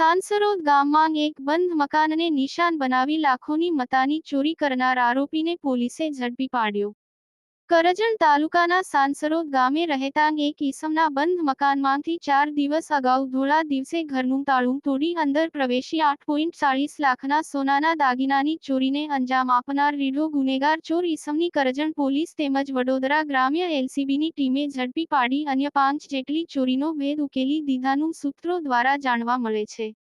સાંસરોદ ગામમાં એક બંધ મકાનને નિશાન બનાવી લાખોની મતાની ચોરી કરનાર આરોપીને પોલીસે ઝડપી પાડ્યો. કરજણ તાલુકાના સાંસરોદ ગામે રહેતા એક ઈસમના બંધ મકાનમાંથી ચાર દિવસ અગાઉ ધોળા દિવસે ઘરનું તાળું તોડી અંદર પ્રવેશી આઠ પોઈન્ટ ચાળીસ લાખના સોનાના દાગીનાની ચોરીને અંજામ આપનાર રીઢો ગુનેગાર ચોર ઈસમની કરજણ પોલીસ તેમજ વડોદરા ગ્રામ્ય એલસીબીની ટીમે ઝડપી પાડી અન્ય પાંચ જેટલી ચોરીનો ભેદ ઉકેલી દીધાનું સૂત્રો દ્વારા જાણવા મળે છે.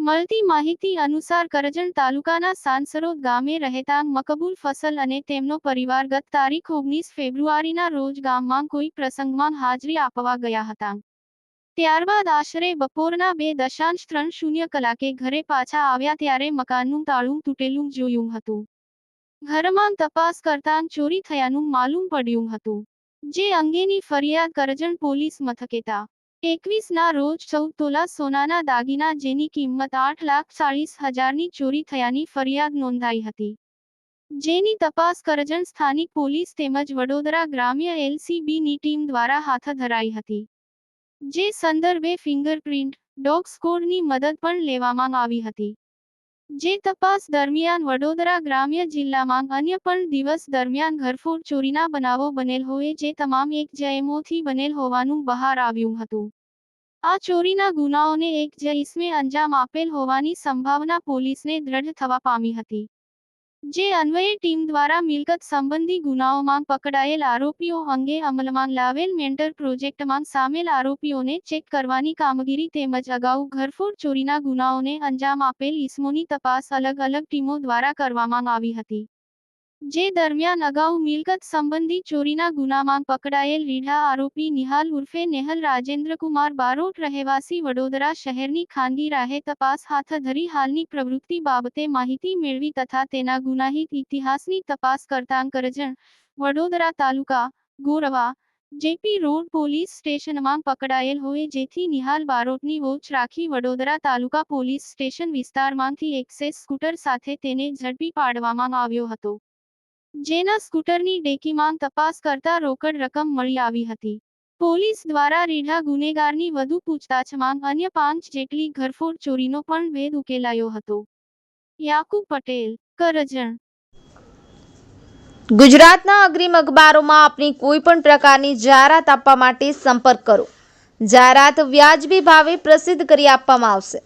મળતી માહિતી અનુસાર કરજણ તાલુકાના સાંસરોદ ગામે રહેતા મકબૂલ ફસલ અને તેમનો પરિવાર ગત તારીખ ઓગણીસ ફેબ્રુઆરીના રોજ ગામમાં કોઈ પ્રસંગમાં હાજરી આપવા ગયા હતા. ત્યારબાદ આશરે બપોરના બે દશાંશ ત્રણ શૂન્ય કલાકે ઘરે પાછા આવ્યા ત્યારે મકાનનું તાળું તૂટેલું જોયું હતું. ઘરમાં તપાસ કરતાં ચોરી થયાનું માલુમ પડ્યું હતું. જે અંગેની ફરિયાદ કરજણ પોલીસ મથકેતા એકવીસ ના રોજ ચૌદ તોલા સોનાના દાગીના જેની કિંમત આઠ લાખ ચાળીસ હજારની ચોરી થયાની ફરિયાદ નોંધાઈ હતી. જેની તપાસ કરજણ સ્થાનિક પોલીસ તેમજ વડોદરા ગ્રામ્ય એલસીબીની ટીમ દ્વારા હાથ ધરાઈ હતી. જે સંદર્ભે ફિંગરપ્રિન્ટ, ડોગ સ્કોડની મદદ પણ લેવામાં આવી હતી. જે તપાસ દરમિયાન વડોદરા ગ્રામ્ય જિલ્લામાં અન્ય પણ દિવસ દરમિયાન ઘરફોડ ચોરીના બનાવો બનેલ હોય જે તમામ એક જયમોથી બનેલ હોવાનું બહાર આવ્યું હતું. આ ચોરીના ગુનાઓને એક જ અંજામ આપેલ હોવાની સંભાવના પોલીસને દ્રઢ થવા પામી હતી. જે અન્વયે ટીમ દ્વારા મિલકત સંબંધી ગુનાઓમાં પકડાયેલ આરોપીઓ અંગે અમલમાં લાવેલ મેન્ટર પ્રોજેક્ટમાં સામેલ આરોપીઓને ચેક કરવાની કામગીરી તેમજ અગાઉ ઘરફોડ ચોરીના ગુનાઓને અંજામ આપેલ ઇસમોની તપાસ અલગ અલગ ટીમો દ્વારા કરવામાં આવી હતી. જે દરમિયાન અગાઉ મિલકત સંબંધી ચોરીના ગુનામાં પકડાયેલ રીઢા આરોપી નિહાલ ઉર્ફે નેહલ રાજેન્દ્રકુમાર બારોટ રહેવાસી વડોદરા શહેરની ખાનગી રાહે તપાસ હાથ ધરી હાલની પ્રવૃત્તિ બાબતે માહિતી મેળવી તથા તેના ગુનાહિત ઇતિહાસની તપાસ કરતાં કરજણ, વડોદરા તાલુકા, ગોરવા, જેપી રોડ પોલીસ સ્ટેશનમાં પકડાયેલ હોય જેથી નિહાલ બારોટની વોચ રાખી વડોદરા તાલુકા પોલીસ સ્ટેશન વિસ્તારમાંથી એક્સેસ સ્કૂટર સાથે તેને ઝડપી પાડવામાં આવ્યો હતો. જેના સ્કૂટરની ડેકીમાં તપાસ કરતા રોકડ રકમ મળી આવી હતી. પોલીસ દ્વારા રીઢા ગુનેગારની વધુ પૂછતાછમાં અન્ય પાંચ જેટલી ઘરફોડ ચોરીનો પણ ભેદ ઉકેલાયો હતો. યાકુબ પટેલ, કરજણ. ગુજરાતના અગ્રીમ અખબારોમાં આપની કોઈ પણ પ્રકારની જાહેરાત આપવા માટે સંપર્ક કરો. જાહેરાત વ્યાજબી ભાવે પ્રસિદ્ધ કરી આપવામાં આવશે.